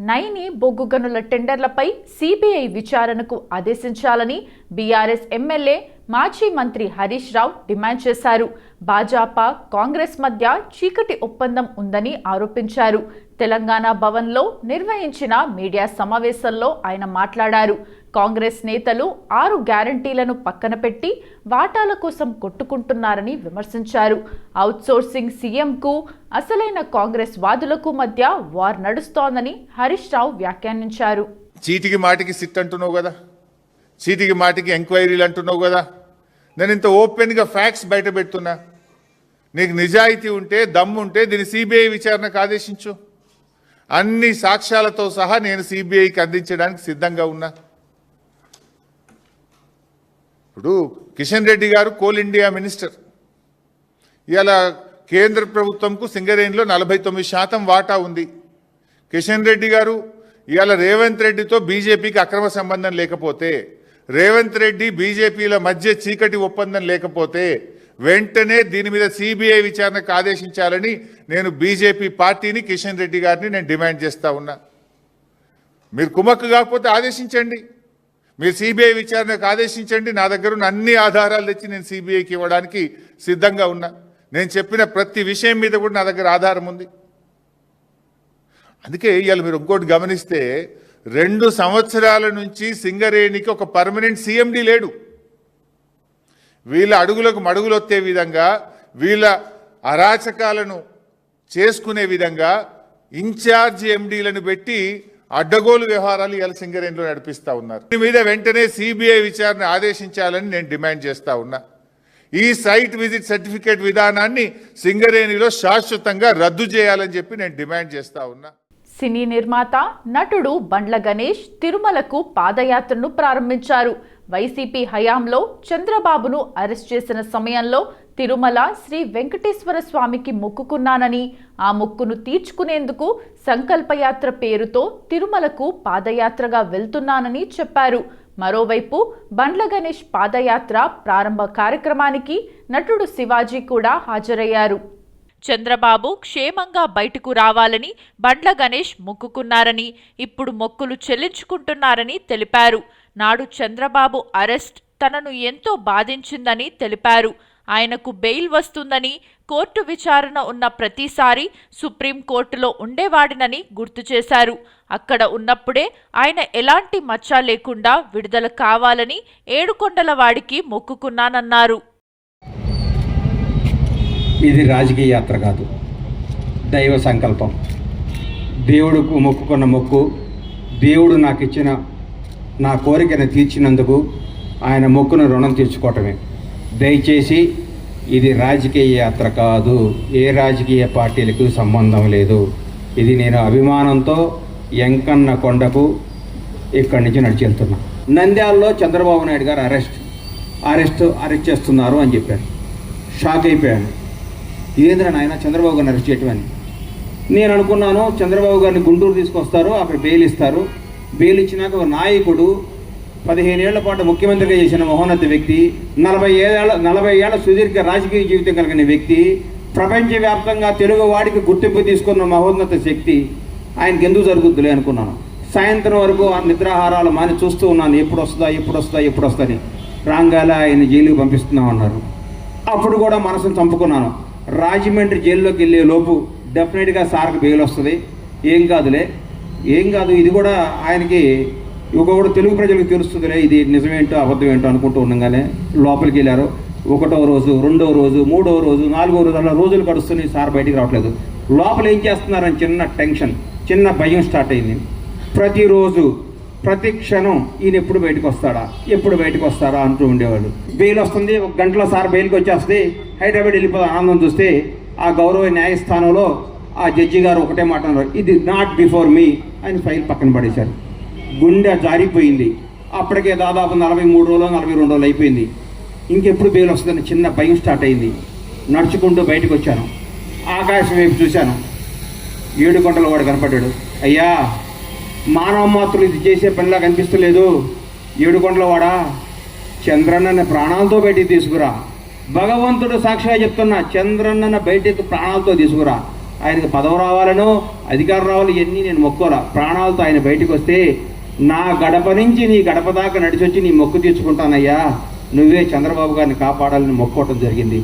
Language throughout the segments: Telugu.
నైని బొగ్గు గనుల టెండర్లపై సిబిఐ విచారణకు ఆదేశించాలని బీఆర్ఎస్ ఎమ్మెల్యే మాజీ మంత్రి హరీష్ రావు డిమాండ్ చేశారు. భాజపా కాంగ్రెస్ మధ్య చీకటి ఒప్పందం ఉందని ఆరోపించారు. తెలంగాణ భవన్లో నిర్వహించిన మీడియా సమావేశంలో ఆయన మాట్లాడారు. కాంగ్రెస్ నేతలు ఆరు గ్యారంటీలను పక్కన పెట్టి వాటాల కోసం కొట్టుకుంటున్నారని విమర్శించారు. అవుట్సోర్సింగ్ సీఎంకు అసలైన కాంగ్రెస్ వాదులకు మధ్య వార్ నడుస్తోందని హరీష్ రావు వ్యాఖ్యానించారు. చీటికి మాటికి సిట్ అంటున్నావు కదా? చీటికి మాటికి ఎంక్వైరీలు అంటున్నావు కదా? నేను ఇంత ఓపెన్గా ఫ్యాక్ట్స్ బయట పెడుతున్నా. నీకు నిజాయితీ ఉంటే దమ్ము ఉంటే దీన్ని సిబిఐ విచారణకు ఆదేశించు. అన్ని సాక్ష్యాలతో సహా నేను సిబిఐకి అందించడానికి సిద్ధంగా ఉన్నా. ఇప్పుడు కిషన్ రెడ్డి గారు కోల్ ఇండియా మినిస్టర్. ఇవాళ కేంద్ర ప్రభుత్వంకు సింగరేణిలో నలభై తొమ్మిది శాతం వాటా ఉంది. కిషన్ రెడ్డి గారు ఇవాళ రేవంత్ రెడ్డితో బీజేపీకి అక్రమ సంబంధం లేకపోతే రేవంత్ రెడ్డి బీజేపీల మధ్య చీకటి ఒప్పందం లేకపోతే వెంటనే దీని మీద సిబిఐ విచారణకు ఆదేశించాలని నేను బీజేపీ పార్టీని కిషన్ రెడ్డి గారిని నేను డిమాండ్ చేస్తా ఉన్నా. మీరు కుమక్కు కాకపోతే ఆదేశించండి. మీరు సిబిఐ విచారణకు ఆదేశించండి. నా దగ్గర ఉన్న అన్ని ఆధారాలు తెచ్చి నేను సిబిఐకి ఇవ్వడానికి సిద్ధంగా ఉన్నా. నేను చెప్పిన ప్రతి విషయం మీద కూడా నా దగ్గర ఆధారం ఉంది. అందుకే ఇవాళ మీరు ఇంకోటి గమనిస్తే రెండు సంవత్సరాల నుంచి సింగరేణికి ఒక పర్మనెంట్ సీఎండి లేడు. వీళ్ళ అడుగులకు మడుగులు వచ్చే విధంగా వీళ్ళ అరాచకాలను చేసుకునే విధంగా ఇన్ఛార్జ్ ఎండీలను పెట్టి అడ్డగోలు వ్యవహారాలు ఇవాళ సింగరేణిలో నడిపిస్తా ఉన్నారు. దీని మీద వెంటనే సిబిఐ విచారణ ఆదేశించాలని నేను డిమాండ్ చేస్తా ఉన్నా. ఈ సైట్ విజిట్ సర్టిఫికేట్ విధానాన్ని సింగరేణిలో శాశ్వతంగా రద్దు చేయాలని చెప్పి నేను డిమాండ్ చేస్తా ఉన్నా. సినీ నిర్మాత నటుడు బండ్ల గణేష్ తిరుమలకు పాదయాత్రను ప్రారంభించారు. వైసీపీ హయాంలో చంద్రబాబును అరెస్ట్ చేసిన సమయంలో తిరుమల శ్రీ వెంకటేశ్వర స్వామికి మొక్కుకున్నానని ఆ మొక్కును తీర్చుకునేందుకు సంకల్పయాత్ర పేరుతో తిరుమలకు పాదయాత్రగా వెళ్తున్నానని చెప్పారు. మరోవైపు బండ్ల గణేష్ పాదయాత్ర ప్రారంభ కార్యక్రమానికి నటుడు శివాజీ కూడా హాజరయ్యారు. చంద్రబాబు క్షేమంగా బయటకు రావాలని బండ్ల గణేష్ మొక్కుకున్నారని ఇప్పుడు మొక్కులు చెల్లించుకుంటున్నారని తెలిపారు. నాడు చంద్రబాబు అరెస్ట్ తనను ఎంతో బాధించిందని తెలిపారు. ఆయనకు బెయిల్ వస్తుందని కోర్టు విచారణ ఉన్న ప్రతిసారి సుప్రీంకోర్టులో ఉండేవాడినని గుర్తు చేశారు. అక్కడ ఉన్నప్పుడే ఆయన ఎలాంటి మచ్చ లేకుండా విడుదల కావాలని ఏడుకొండల వాడికి మొక్కుకున్నానన్నారు. ఇది రాజకీయ యాత్ర కాదు. దైవ సంకల్పం. దేవుడుకు మొక్కుకున్న మొక్కు దేవుడు నాకు ఇచ్చిన నా కోరికను తీర్చినందుకు ఆయన మొక్కును రుణం తీర్చుకోవటమే. దయచేసి ఇది రాజకీయ యాత్ర కాదు. ఏ రాజకీయ పార్టీలకు సంబంధం లేదు. ఇది నేను అభిమానంతో ఎంకన్న కొండకు ఇక్కడి నుంచి నడిచి నంద్యాలలో చంద్రబాబు నాయుడు గారు అరెస్ట్ అరెస్ట్ అరెస్ట్ చేస్తున్నారు అని చెప్పారు. షాక్ అయిపోయాను. ఏంద్ర నాయన చంద్రబాబు గారిని అరెస్ట్ చేయటమని నేను అనుకున్నాను చంద్రబాబు గారిని గుంటూరు తీసుకొస్తారు అక్కడ బెయిల్ ఇస్తారు. బెయిల్ ఇచ్చినాక ఒక నాయకుడు పదిహేను ఏళ్ళ పాటు ముఖ్యమంత్రిగా చేసిన మహోన్నత వ్యక్తి నలభై ఏళ్ళ నలభై ఏళ్ళ సుదీర్ఘ రాజకీయ జీవితం కలిగిన వ్యక్తి ప్రపంచవ్యాప్తంగా తెలుగు వాడికి గుర్తింపు తీసుకున్న మహోన్నత శక్తి ఆయనకి ఎందుకు జరుగుద్దులే అనుకున్నాను. సాయంత్రం వరకు ఆ నిద్రాహారాలు మాని చూస్తూ ఉన్నాను. ఎప్పుడు వస్తుందా ఎప్పుడు వస్తుందా ఎప్పుడు వస్తుందని రాంగాల ఆయన జైలుకి పంపిస్తున్నామన్నారు అప్పుడు కూడా మనసును చంపుకున్నాను. రాజమండ్రి జైల్లోకి వెళ్ళే లోపు డెఫినెట్గా సార్కి బెయిల్ వస్తుంది. ఏం కాదులే. ఏం కాదు ఇది కూడా ఆయనకి ఇక కూడా తెలుగు ప్రజలకు తెలుస్తుందిలే ఇది నిజమేంటో అబద్ధం ఏంటో అనుకుంటూ ఉండగానే లోపలికి వెళ్ళారు. ఒకటో రోజు రెండో రోజు మూడో రోజు నాలుగో రోజు అలా రోజులు గడుస్తున్నాయి సార్ బయటికి రావట్లేదు. లోపల ఏం చేస్తున్నారని చిన్న టెన్షన్ చిన్న భయం స్టార్ట్ అయింది. ప్రతిరోజు ప్రతి క్షణం ఈయన ఎప్పుడు బయటకు వస్తాడా ఎప్పుడు బయటకు వస్తాడా అంటూ ఉండేవాళ్ళు. బెయిల్ వస్తుంది ఒక గంటలో సార్ బెయిల్కి వచ్చేస్తే హైదరాబాద్ వెళ్ళిపోతే ఆనందం చూస్తే ఆ గౌరవ న్యాయస్థానంలో ఆ జడ్జి గారు ఒకటే మాట అన్నారు ఇది నాట్ బిఫోర్ మీ అని ఫైల్ పక్కన పడేశారు. గుండె జారిపోయింది. అప్పటికే దాదాపు నలభై మూడు రోజులు నలభై రెండు రోజులు అయిపోయింది. ఇంకెప్పుడు బెయిల్ వస్తుందని చిన్న భయం స్టార్ట్ అయింది. నడుచుకుంటూ బయటకు వచ్చాను. ఆకాశం వైపు చూశాను. ఏడు కొండల వాడు కనపడ్డాడు. అయ్యా మానవ మాత్రులు ఇది చేసే పనిలా కనిపిస్తలేదు. ఏడు కొండల వాడా? చంద్రన్నని ప్రాణాలతో బయటికి తీసుకురా. భగవంతుడు సాక్షిగా చెప్తున్నా చంద్రన్నను బయటికి ప్రాణాలతో తీసుకురా. ఆయనకి పదవి రావాలనో అధికారం రావాలి ఇవన్నీ నేను మొక్కోరా. ప్రాణాలతో ఆయన బయటకు వస్తే నా గడప నుంచి నీ గడప దాకా నడిచొచ్చి నీ మొక్కు తీర్చుకుంటానయ్యా. నువ్వే చంద్రబాబు గారిని కాపాడాలని మొక్కోవటం జరిగింది.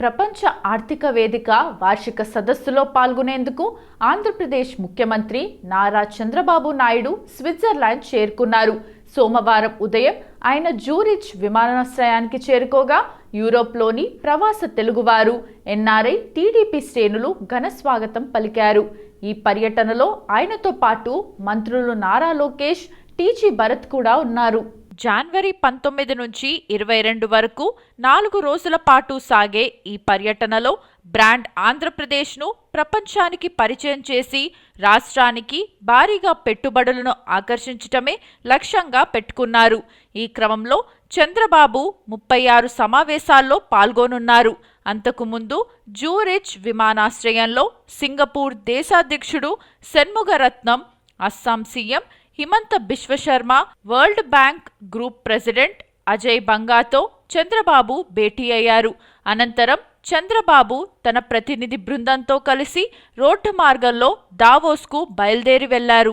ప్రపంచ ఆర్థిక వేదిక వార్షిక సదస్సులో పాల్గొనేందుకు ఆంధ్రప్రదేశ్ ముఖ్యమంత్రి నారా చంద్రబాబు నాయుడు స్విట్జర్లాండ్ చేరుకున్నారు. సోమవారం ఉదయం ఆయన జూరిచ్ విమానాశ్రయానికి చేరుకోగా యూరోప్లోని ప్రవాస తెలుగువారు ఎన్ఆర్ఐ టీడీపీ శ్రేణులు ఘన స్వాగతం పలికారు. ఈ పర్యటనలో ఆయనతో పాటు మంత్రులు నారా లోకేష్ టీజీ భరత్ కూడా ఉన్నారు. జనవరి పంతొమ్మిది నుంచి ఇరవై రెండు వరకు నాలుగు రోజుల పాటు సాగే ఈ పర్యటనలో బ్రాండ్ ఆంధ్రప్రదేశ్ను ప్రపంచానికి పరిచయం చేసి రాష్ట్రానికి భారీగా పెట్టుబడులను ఆకర్షించటమే లక్ష్యంగా పెట్టుకున్నారు. ఈ క్రమంలో చంద్రబాబు ముప్పై ఆరు సమావేశాల్లో పాల్గొనున్నారు. అంతకుముందు జూరిచ్ విమానాశ్రయంలో సింగపూర్ దేశాధ్యక్షుడు Shanmugaratnam Assam CM Himanta Biswa Sarma world bank group president Ajay బంగాతో చంద్రబాబు భేటీ అయ్యారు. అనంతరం చంద్రబాబు తన ప్రతినిధి బృందంతో కలిసి రోడ్డు మార్గంలో దావోస్కు బయలుదేరి వెళ్ళారు.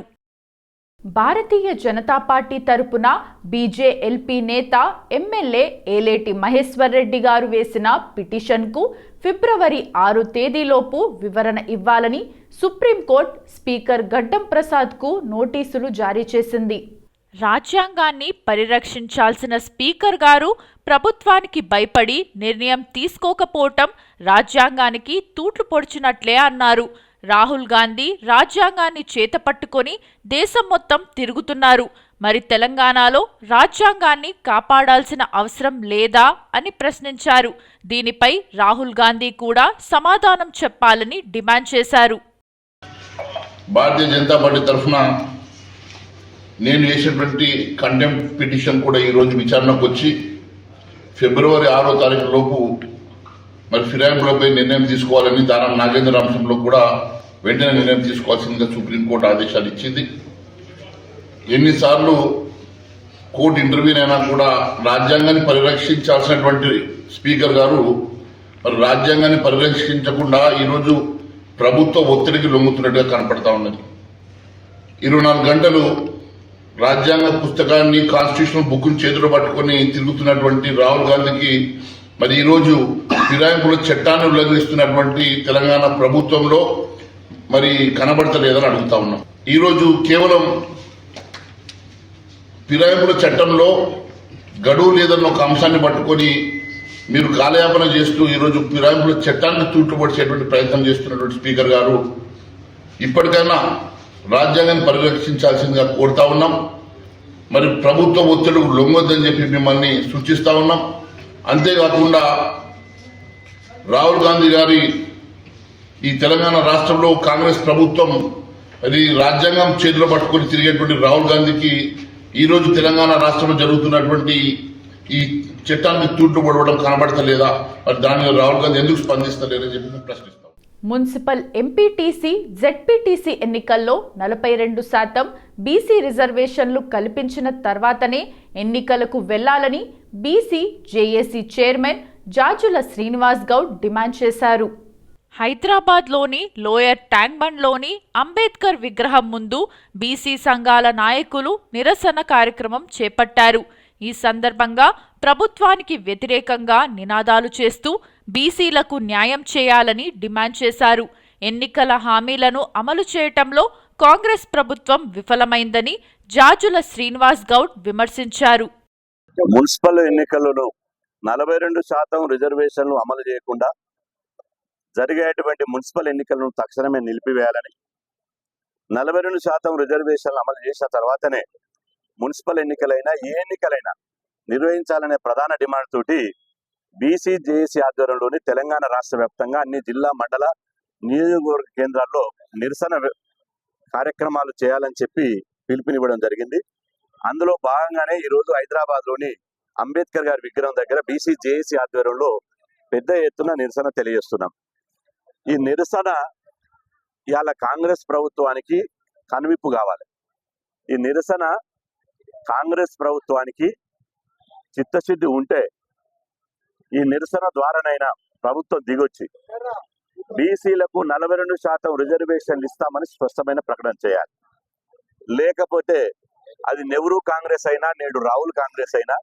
భారతీయ జనతా పార్టీ తరపున బీజేఎల్పీ నేత ఎమ్మెల్యే ఏలేటి మహేశ్వర్ రెడ్డి గారు వేసిన పిటిషన్కు ఫిబ్రవరి ఆరు తేదీలోపు వివరణ ఇవ్వాలని సుప్రీంకోర్టు స్పీకర్ గడ్డం ప్రసాద్కు నోటీసులు జారీ చేసింది. రాజ్యాంగాన్ని పరిరక్షించాల్సిన స్పీకర్ గారు ప్రభుత్వానికి భయపడి నిర్ణయం తీసుకోకపోవటం రాజ్యాంగానికి తూట్లు పొడిచినట్లే అన్నారు. రాహుల్ గాంధీ రాజ్యాంగాన్ని చేతపట్టుకొని దేశం మొత్తం తిరుగుతున్నారు. మరి తెలంగాణలో రాజ్యాంగాన్ని కాపాడాల్సిన అవసరం లేదా అని ప్రశ్నించారు. దీనిపై రాహుల్ గాంధీ కూడా సమాధానం చెప్పాలని డిమాండ్ చేశారు. భారతీయ జనతా పార్టీ తరఫున నేను చేసినటువంటి కంటెంప్ట్ పిటిషన్ కూడా ఈరోజు విచారణకు వచ్చి ఫిబ్రవరి ఆరో తారీఖు లోపు మరి ఫిరాయింపులపై నిర్ణయం తీసుకోవాలని దానం నాగేంద్ర అంశంలో కూడా వెంటనే నిర్ణయం తీసుకోవాల్సిందిగా సుప్రీంకోర్టు ఆదేశాలు ఇచ్చింది. ఎన్నిసార్లు కోర్టు ఇంటర్వ్యూన్ అయినా కూడా రాజ్యాంగాన్ని పరిరక్షించాల్సినటువంటి స్పీకర్ గారు మరి రాజ్యాంగాన్ని పరిరక్షించకుండా ఈరోజు ప్రభుత్వ ఒత్తిడికి లొంగుతున్నట్టుగా కనపడతా ఉన్నది. ఇరవై నాలుగు గంటలు రాజ్యాంగ పుస్తకాన్ని కాన్స్టిట్యూషన్ బుక్ను చేతిలో పట్టుకొని తిరుగుతున్నటువంటి రాహుల్ గాంధీకి మరి ఈరోజు ఫిరాయింపుల చట్టాన్ని ఉల్లంఘిస్తున్నటువంటి తెలంగాణ ప్రభుత్వంలో మరి కనబడతలేదని అడుగుతా ఉన్నాం. ఈరోజు కేవలం ఫిరాయింపుల చట్టంలో గడువు లేదన్న ఒక అంశాన్ని పట్టుకొని మీరు కాలయాపన చేస్తూ ఈరోజు ఫిరాయింపుల చట్టాన్ని తూట్టుపడిచేటువంటి ప్రయత్నం చేస్తున్నటువంటి స్పీకర్ గారు ఇప్పటికైనా రాజ్యాంగాన్ని పరిరక్షించాల్సిందిగా కోరుతా ఉన్నాం. మరి ప్రభుత్వ ఒత్తిడి లొంగొద్దని చెప్పి మిమ్మల్ని సూచిస్తా ఉన్నాం. అంతేకాకుండా రాహుల్ గాంధీ గారి ఈ తెలంగాణ రాష్ట్రంలో కాంగ్రెస్ ప్రభుత్వం అది రాజ్యాంగం చేతిలో పట్టుకొని తిరిగేటువంటి రాహుల్ గాంధీకి ఈరోజు తెలంగాణ రాష్ట్రంలో జరుగుతున్నటువంటి ఈ చట్టానికి తూట్లు పడవడం కనబడతలేదా? మరి దాని రాహుల్ గాంధీ ఎందుకు స్పందిస్తలేరని చెప్పి మేము ప్రశ్నిస్తాం మున్సిపల్ ఎంపీటీసీ జెడ్పీటీసీ ఎన్నికల్లో నలభై రెండు శాతం బీసీ రిజర్వేషన్లు కల్పించిన తర్వాతనే ఎన్నికలకు వెళ్ళాలని BC JAC chairman Jajula Srinivas Goud demand చేశారు. హైదరాబాద్లోని లోయర్ ట్యాంక్ బండ్లోని అంబేద్కర్ విగ్రహం ముందు బీసీ సంఘాల నాయకులు నిరసన కార్యక్రమం చేపట్టారు. ఈ సందర్భంగా ప్రభుత్వానికి వ్యతిరేకంగా నినాదాలు చేస్తూ బీసీలకు న్యాయం చేయాలని డిమాండ్ చేశారు. ఎన్నికల హామీలను అమలు చేయటంలో కాంగ్రెస్ ప్రభుత్వం విఫలమైందని జాజుల శ్రీనివాస్ గౌడ్ విమర్శించారు. మున్సిపల్ ఎన్నికలలో నలభై రెండు శాతం రిజర్వేషన్లు అమలు చేయకుండా జరిగేటువంటి మున్సిపల్ ఎన్నికలను తక్షణమే నిలిపివేయాలని నలభై రెండు శాతం రిజర్వేషన్లు అమలు చేసిన తర్వాతనే మున్సిపల్ ఎన్నికలైనా ఏ ఎన్నికలైనా నిర్వహించాలనే ప్రధాన డిమాండ్ తోటి బీసీ జేఏసీ ఆధ్వర్యంలోని తెలంగాణ రాష్ట్ర వ్యాప్తంగా అన్ని జిల్లా మండల నియోజకవర్గ కేంద్రాల్లో నిరసన కార్యక్రమాలు చేయాలని చెప్పి పిలుపునివ్వడం జరిగింది. అందులో భాగంగానే ఈరోజు హైదరాబాద్లోని అంబేద్కర్ గారి విగ్రహం దగ్గర బీసీ జేఏసీ ఆధ్వర్యంలో పెద్ద ఎత్తున నిరసన తెలియజేస్తున్నాం. ఈ నిరసన ఇవాళ కాంగ్రెస్ ప్రభుత్వానికి కనువిప్పు కావాలి. ఈ నిరసన కాంగ్రెస్ ప్రభుత్వానికి చిత్తశుద్ధి ఉంటే ఈ నిరసన ద్వారానైనా ప్రభుత్వం దిగొచ్చి బీసీలకు నలభై రెండు శాతం రిజర్వేషన్లు ఇస్తామని స్పష్టమైన ప్రకటన చేయాలి. లేకపోతే అది నెహ్రూ కాంగ్రెస్ అయినా నేడు రాహుల్ కాంగ్రెస్ అయినా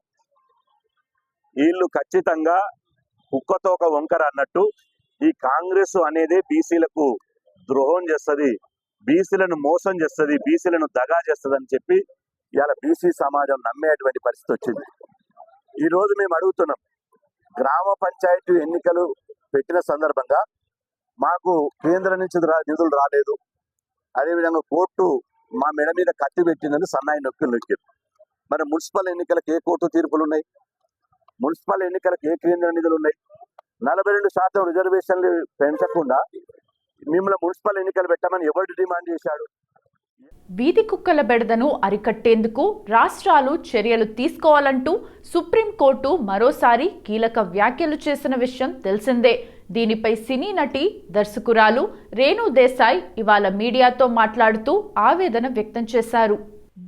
వీళ్ళు ఖచ్చితంగా కుక్కతో ఒక వంకర అన్నట్టు ఈ కాంగ్రెస్ అనేది బీసీలకు ద్రోహం చేస్తుంది బీసీలను మోసం చేస్తుంది బీసీలను దగా చేస్తుంది అని చెప్పి ఇవాళ బీసీ సమాజం నమ్మేటువంటి పరిస్థితి వచ్చింది. ఈరోజు మేము అడుగుతున్నాం గ్రామ పంచాయతీ ఎన్నికలు పెట్టిన సందర్భంగా మాకు కేంద్రం నుంచి రా- నిధులు రాలేదు. అదేవిధంగా కోర్టు మా మెడ మీద కత్తి పెట్టిందని సన్నాయి నొక్కి నొక్కింది మరి మున్సిపల్ ఎన్నికలకు ఏ కోర్టు తీర్పులు ఉన్నాయి? మున్సిపల్ ఎన్నికలకు ఏ కేంద్ర నిధులు ఉన్నాయి. నలభై రెండు శాతం రిజర్వేషన్లు పెంచకుండా మిమ్మల్ని మున్సిపల్ ఎన్నికలు పెట్టమని ఎవరు డిమాండ్ చేశాడు? వీధి కుక్కల బెడదను అరికట్టేందుకు రాష్ట్రాలు చర్యలు తీసుకోవాలంటూ సుప్రీంకోర్టు మరోసారి కీలక వ్యాఖ్యలు చేసిన విషయం తెలిసిందే. దీనిపై సినీ నటి దర్శకురాలు రేణు దేశాయ్ ఇవాళ మీడియాతో మాట్లాడుతూ ఆవేదన వ్యక్తం చేశారు.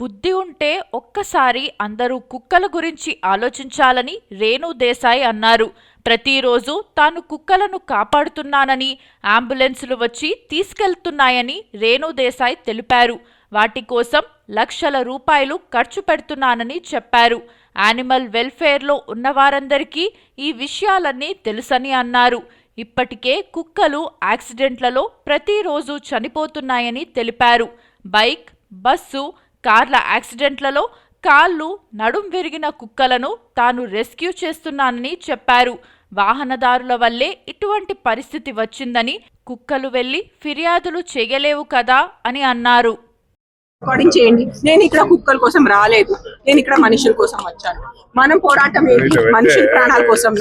బుద్ధి ఉంటే ఒక్కసారి అందరూ కుక్కల గురించి ఆలోచించాలని రేణు దేశాయ్ అన్నారు. ప్రతిరోజు తాను కుక్కలను కాపాడుతున్నానని అంబులెన్సులు వచ్చి తీసుకెళ్తున్నాయని రేణు దేశాయ్ తెలిపారు. వాటి కోసం లక్షల రూపాయలు ఖర్చు పెడుతున్నానని చెప్పారు. యానిమల్ వెల్ఫేర్లో ఉన్నవారందరికీ ఈ విషయాలన్నీ తెలుసని అన్నారు. ఇప్పటికే కుక్కలు యాక్సిడెంట్లలో ప్రతిరోజు చనిపోతున్నాయని తెలిపారు. బైక్ బస్సు కార్ల యాక్సిడెంట్లలో కాళ్ళు నడుం విరిగిన కుక్కలను తాను రెస్క్యూ చేస్తున్నానని చెప్పారు. వాహనదారుల వల్లే ఇటువంటి పరిస్థితి వచ్చిందని కుక్కలు వెళ్ళి ఫిర్యాదులు చేయలేవు కదా అని అన్నారు. రికార్డింగ్ చేయండి. నేను ఇక్కడ కుక్కల కోసం రాలేదు. నేను ఇక్కడ మనుషుల కోసం వచ్చాను. మనం పోరాటం ఏంటి? మనుషుల ప్రాణాల కోసం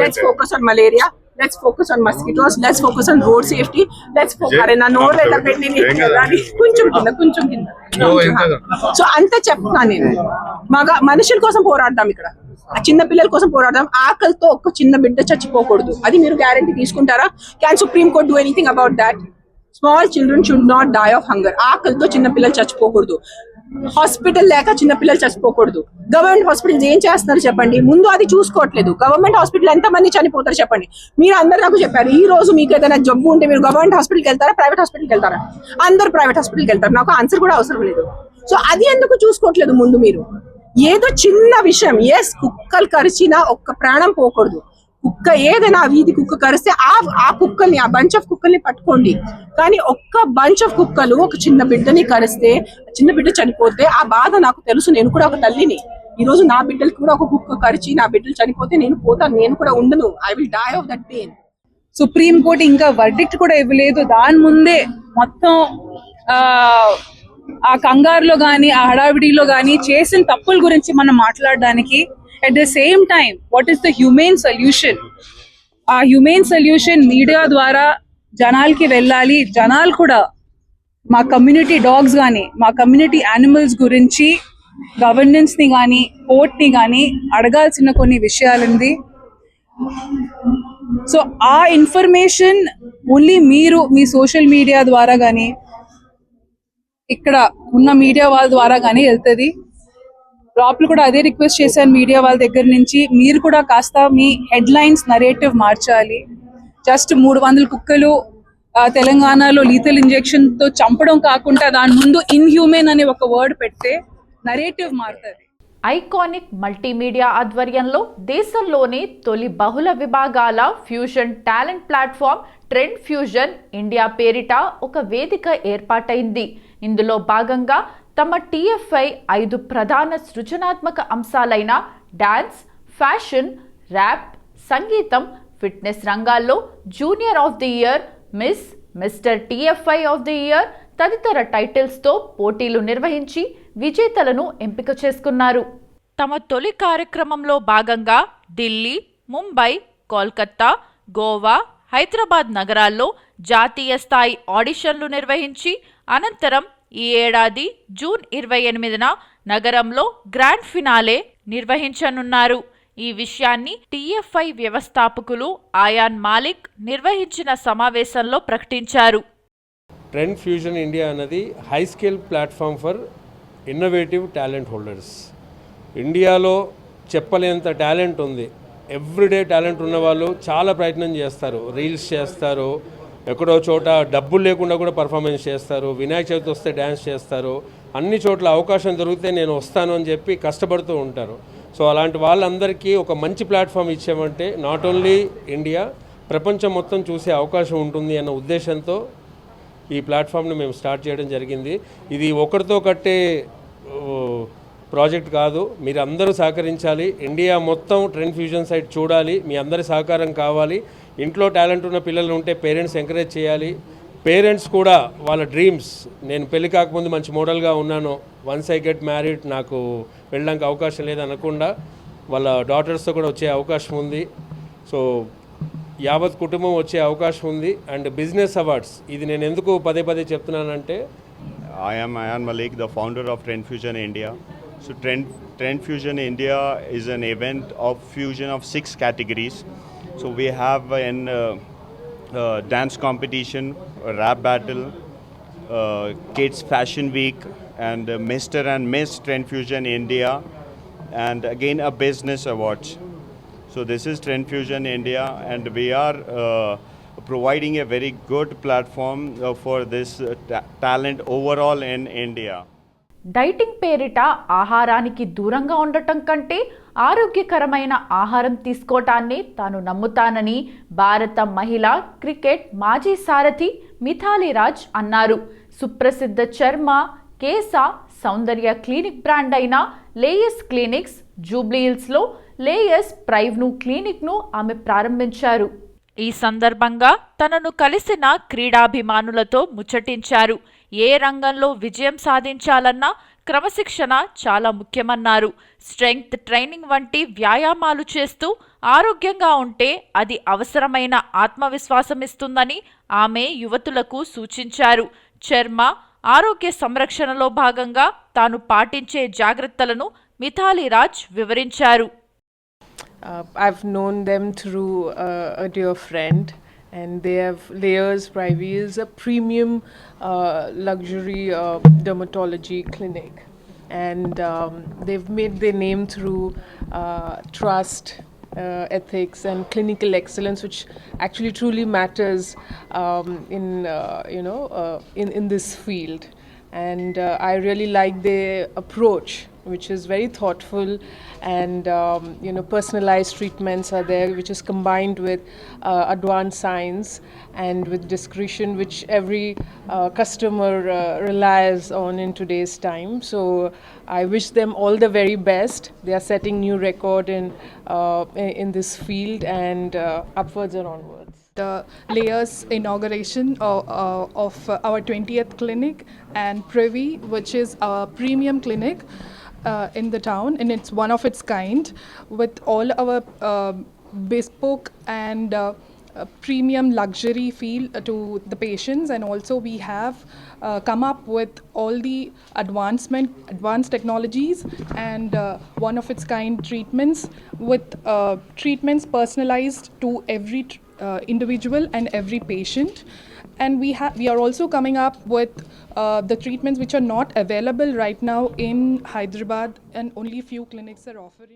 let's focus on malaria let's focus on mosquitoes let's focus on road safety let's focus అరే నా నోరు ఎట్లా పెట్టి. కొంచెం కింద కొంచెం కింద. సో అంత చెప్తాను నేను. మగ మనుషుల కోసం పోరాడదాం ఇక్కడ. ఆ చిన్న పిల్లల కోసం పోరాడదాం. ఆకలితో ఒక్క చిన్న బిడ్డ చచ్చిపోకూడదు. అది మీరు గ్యారంటీ తీసుకుంటారా? Can Supreme Court do anything about that small children should not die of hunger ఆకలితో చిన్న పిల్లలు చచ్చిపోకూడదు. హాస్పిటల్ లేక చిన్న పిల్లలు చచ్చిపోకూడదు. గవర్నమెంట్ హాస్పిటల్స్ ఏం చేస్తున్నారు చెప్పండి? ముందు అది చూసుకోవట్లేదు. గవర్నమెంట్ హాస్పిటల్ ఎంత మంది చనిపోతారు చెప్పండి. మీరు అందరు నాకు చెప్పారు ఈ రోజు మీకు ఏదైనా జబ్బు ఉంటే మీరు గవర్నమెంట్ హాస్పిటల్కి వెళ్తారా ప్రైవేట్ హాస్పిటల్కి వెళ్తారా? అందరు ప్రైవేట్ హాస్పిటల్కి వెళ్తారు. నాకు ఆన్సర్ కూడా అవసరం లేదు. సో అది ఎందుకు చూసుకోవట్లేదు ముందు మీరు? ఏదో చిన్న విషయం. ఎస్ కుక్కలు కరిచినా ఒక్క ప్రాణం పోకూడదు. కుక్క ఏదైనా వీధి కుక్క కరిస్తే ఆ ఆ కుక్కల్ని ఆ బంచ్ ఆఫ్ కుక్కల్ని పట్టుకోండి. కానీ ఒక్క బంచ్ ఆఫ్ కుక్కలు ఒక చిన్న బిడ్డని కరిస్తే చిన్న బిడ్డ చనిపోతే ఆ బాధ నాకు తెలుసు నేను కూడా ఒక తల్లిని. ఈ రోజు నా బిడ్డలకి కూడా ఒక కుక్క కరిచి నా బిడ్డలు చనిపోతే నేను పోతాను నేను కూడా ఉండను. I will die of that pain supreme court ఇంకా వర్డిక్ట్ కూడా ఇవ్వలేదు. దాని ముందే మొత్తం ఆ, ఆ కంగారులో కానీ ఆ హడావిడిలో కానీ చేసిన తప్పుల గురించి మనం మాట్లాడడానికి at the same time what is the human solution ఆ హ్యూమెన్ సొల్యూషన్ మీడియా ద్వారా జనాలకి వెళ్ళాలి. జనాలు కూడా మా కమ్యూనిటీ డాగ్స్ కానీ మా కమ్యూనిటీ యానిమల్స్ గురించి గవర్నెన్స్ని కానీ కోర్ట్ని కానీ అడగాల్సిన కొన్ని విషయాలుంది. సో ఆ ఇన్ఫర్మేషన్ ఓన్లీ మీరు మీ సోషల్ మీడియా ద్వారా కానీ ఇక్కడ ఉన్న మీడియా వాళ్ళ ద్వారా కానీ వెళ్తుంది. లోపల కూడా అదే రిక్వెస్ట్ చేశాను మీడియా వాళ్ళ దగ్గర నుంచి. మీరు కూడా కాస్త మీ హెడ్లైన్స్ నరేటివ్ మార్చాలి. జస్ట్ మూడు వందల కుక్కలు తెలంగాణలో లీతల్ ఇంజెక్షన్తో చంపడం కాకుండా దాని ముందు ఇన్హ్యూమెన్ అనే ఒక వర్డ్ పెడితే నరేటివ్ మారుతుంది. ఐకానిక్ మల్టీమీడియా ఆధ్వర్యంలో దేశంలోనే తొలి బహుళ విభాగాల fusion talent platform trend fusion India పేరిట ఒక వేదిక ఏర్పాటైంది. ఇందులో భాగంగా తమ టీఎఫ్ఐ ఐదు ప్రధాన సృజనాత్మక అంశాలైన డాన్స్ ఫ్యాషన్ ర్యాప్ సంగీతం ఫిట్నెస్ రంగాల్లో junior of the year miss mister TFI of the year తదితర టైటిల్స్తో పోటీలు నిర్వహించి విజేతలను ఎంపిక చేసుకున్నారు. తమ తొలి కార్యక్రమంలో భాగంగా ఢిల్లీ ముంబై కోల్కత్తా గోవా హైదరాబాద్ నగరాల్లో జాతీయ స్థాయి ఆడిషన్లు నిర్వహించి అనంతరం ఈ ఏడాది జూన్ ఇరవై ఎనిమిదిన నగరంలో గ్రాండ్ ఫినాలే నిర్వహించనున్నారు. ఈ విషయాన్ని టీఎఫ్ఐ వ్యవస్థాపకులు ఆయాన్ మాలిక్ నిర్వహించిన సమావేశంలో ప్రకటించారు. ట్రెండ్ ఫ్యూజన్ ఇండియా అనేది high scale platform for innovative talent holders ఇండియాలో చెప్పలేంత టాలెంట్ ఉంది. ఎవ్రీడే టాలెంట్ ఉన్నవాళ్ళు చాలా ప్రయత్నం చేస్తారు. రీల్స్ చేస్తారు. ఎక్కడో చోట డబ్బులు లేకుండా కూడా పర్ఫార్మెన్స్ చేస్తారు. వినాయక చవితి వస్తే డ్యాన్స్ చేస్తారు. అన్ని చోట్ల అవకాశం దొరికితే నేను వస్తాను అని చెప్పి కష్టపడుతూ ఉంటారు. సో అలాంటి వాళ్ళందరికీ ఒక మంచి ప్లాట్ఫామ్ ఇచ్చామంటే నాట్ ఓన్లీ ఇండియా ప్రపంచం మొత్తం చూసే అవకాశం ఉంటుంది అన్న ఉద్దేశంతో ఈ ప్లాట్ఫామ్ని మేము స్టార్ట్ చేయడం జరిగింది. ఇది ఒకరితో కట్టే ప్రాజెక్ట్ కాదు. మీరు అందరూ సహకరించాలి. ఇండియా మొత్తం ట్రెండ్ ఫ్యూజన్ సైట్ చూడాలి. మీ అందరి సహకారం కావాలి. ఇంట్లో టాలెంట్ ఉన్న పిల్లలు ఉంటే పేరెంట్స్ ఎంకరేజ్ చేయాలి. పేరెంట్స్ కూడా వాళ్ళ డ్రీమ్స్. నేను పెళ్ళి కాకముందు మంచి మోడల్గా ఉన్నాను. వన్స్ ఐ గెట్ మ్యారీడ్ నాకు వెళ్ళడానికి అవకాశం లేదనకుండా వాళ్ళ డాటర్స్తో కూడా వచ్చే అవకాశం ఉంది. సో యావత్ కుటుంబం వచ్చే అవకాశం ఉంది. And business awards. ఇది నేను ఎందుకు పదే పదే చెప్తున్నానంటే I'm Ayan Ayan the founder of trend fusion India so trend trend fusion India is an event of fusion of six categories. So, we have an uh, uh, dance competition, a rap battle, uh, Kids Fashion Week, and uh, Mr. and Miss Trend Fusion India, and again a business awards. So this is Trend Fusion India, and we are uh, providing a very good platform uh, for this ta- talent overall in India. Dieting పేరిట ఆహారానికి దూరంగా ఉండటం కంటే ఆరోగ్యకరమైన ఆహారం తీసుకోవటాన్ని తాను నమ్ముతానని భారత మహిళా క్రికెట్ మాజీ సారథి మిథాలీ రాజ్ అన్నారు. సుప్రసిద్ధ చర్మ కేశ సౌందర్య క్లినిక్ బ్రాండ్ అయిన లేయస్ క్లినిక్స్ జూబ్లీహిల్స్లో లేయస్ ప్రైవ్ను క్లినిక్ను ఆమె ప్రారంభించారు. ఈ సందర్భంగా తనను కలిసిన క్రీడాభిమానులతో ముచ్చటించారు. ఏ రంగంలో విజయం సాధించాలన్నా క్రమశిక్షణ చాలా ముఖ్యమన్నారు. స్ట్రెంగ్త్ ట్రైనింగ్ వంటి వ్యాయామాలు చేస్తూ ఆరోగ్యంగా ఉంటే అది అవసరమైన ఆత్మవిశ్వాసం ఇస్తుందని ఆమె యువతులకు సూచించారు. చర్మ ఆరోగ్య సంరక్షణలో భాగంగా తాను పాటించే జాగ్రత్తలను మిథాలి రాజ్ వివరించారు. Uh, I've known them through uh, a dear friend, and they have Layers Privy is a premium uh, luxury uh, dermatology clinic, and um, they've made their name through uh, trust. Uh, ethics and clinical excellence, which actually truly matters um, in uh, you know uh, in in this field, and I really like their approach which is very thoughtful and um, you know personalized treatments are there which is combined with uh, advanced science and with discretion which every uh, customer uh, relies on in today's time. So i wish them all the very best. They are setting new record in uh, in, this field and uh, upwards and onwards. The layers inauguration of, uh, of uh, our 20th clinic and Privy, which is our premium clinic uh, in the town, and it's one of its kind with all our uh, bespoke and uh, uh, premium luxury feel uh, to the patients, and also we have uh, come up with all the advancement, advanced technologies, and one of its kind treatments with treatments personalized to every. Individual and every patient and we have we are also coming up with uh, the treatments which are not available right now in hyderabad and only few clinics are offering